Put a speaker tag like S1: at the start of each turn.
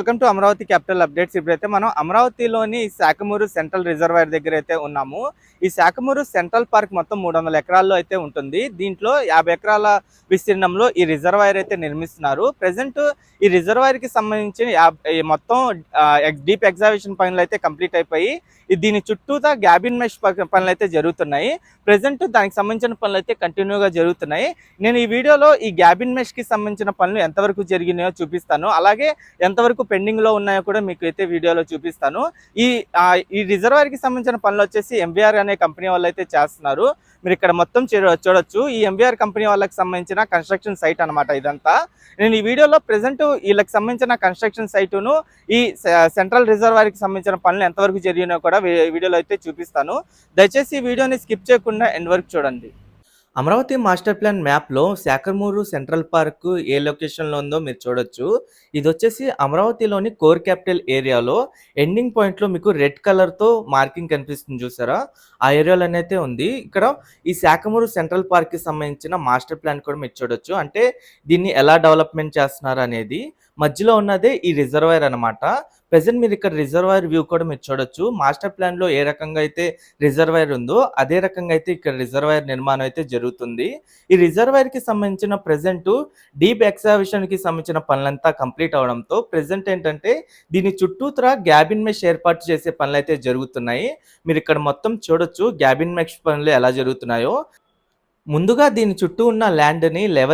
S1: Welcome to Amaravati capital updates. ఇప్పుడైతే మనం అమరావతిలోని శాఖమూరు సెంట్రల్ రిజర్వాయర్ దగ్గర అయితే ఉన్నాము. ఈ శాఖమూరు సెంట్రల్ పార్క్ మొత్తం మూడు వందల ఎకరాల్లో అయితే ఉంటుంది. దీంట్లో యాభై ఎకరాల విస్తీర్ణంలో ఈ రిజర్వాయర్ అయితే నిర్మిస్తున్నారు. ప్రజెంట్ ఈ రిజర్వాయర్కి మొత్తం డీప్ ఎగ్జాబిషన్ పనులు అయితే కంప్లీట్ అయిపోయి దీని చుట్టూతా గ్యాబిన్ మెష్ ప- పనులు అయితే జరుగుతున్నాయి. ప్రజెంట్ దానికి సంబంధించిన పనులు అయితే కంటిన్యూగా జరుగుతున్నాయి. నేను ఈ వీడియోలో ఈ గ్యాబిన్ మెష్కి సంబంధించిన పనులు ఎంతవరకు జరిగినాయో చూపిస్తాను. అలాగే ఎంతవరకు పెండింగ్లో ఉన్నాయో కూడా మీకు అయితే వీడియోలో చూపిస్తాను. ఈ ఈ రిజర్వాయర్కి సంబంధించిన పనులు వచ్చేసి ఎంబీఆర్ అనే కంపెనీ వాళ్ళు అయితే చేస్తున్నారు. మీరు ఇక్కడ మొత్తం చూడొచ్చు. ఈ ఎంబీఆర్ కంపెనీ వాళ్ళకి సంబంధించిన కన్స్ట్రక్షన్ సైట్ అన్నమాట ఇదంతా. నేను ఈ వీడియోలో ప్రెసెంట్ వీళ్ళకి సంబంధించిన కన్స్ట్రక్షన్ సైటును ఈ సెంట్రల్ రిజర్వాయర్కి సంబంధించిన పనులు ఎంతవరకు జరిగినా కూడా వీడియోలో అయితే చూపిస్తాను. దయచేసి ఈ వీడియోని స్కిప్ చేయకుండా ఎండ్ వరకు చూడండి. అమరావతి మాస్టర్ ప్లాన్ మ్యాప్లో శాఖర్మూరు సెంట్రల్ పార్క్ ఏ లొకేషన్లో ఉందో మీరు చూడొచ్చు. ఇది వచ్చేసి అమరావతిలోని కోర్ క్యాపిటల్ ఏరియాలో ఎండింగ్ పాయింట్లో మీకు రెడ్ కలర్తో మార్కింగ్ కనిపిస్తుంది చూసారా? ఆ ఏరియాలో అయితే ఉంది. ఇక్కడ ఈ శాఖమూరు సెంట్రల్ పార్క్కి సంబంధించిన మాస్టర్ ప్లాన్ కూడా మీరు చూడొచ్చు. అంటే దీన్ని ఎలా డెవలప్మెంట్ చేస్తున్నారు అనేది. మధ్యలో ఉన్నదే ఈ రిజర్వాయర్ అన్నమాట. ప్రెసెంట్ మీరు ఇక్కడ రిజర్వాయర్ వ్యూ కూడా మీరు చూడొచ్చు. మాస్టర్ ప్లాన్లో ఏ రకంగా అయితే రిజర్వాయర్ ఉందో అదే రకంగా అయితే ఇక్కడ రిజర్వాయర్ నిర్మాణం అయితే జరుగుతుంది. ఈ రిజర్వాయర్కి సంబంధించిన ప్రెసెంట్ డీప్ ఎక్సావిషన్కి సంబంధించిన పనులంతా కంప్లీట్ అవడంతో ప్రెసెంట్ ఏంటంటే దీని చుట్టూతర గ్యాబిన్ మెష్ ఏర్పాటు చేసే పనులు అయితే జరుగుతున్నాయి. మీరు ఇక్కడ మొత్తం చూడొచ్చు గ్యాబిన్ మెష్ పనులు ఎలా జరుగుతున్నాయో. ముందుగా దీని చుట్టూ ఉన్న ల్యాండ్ని లెవెల్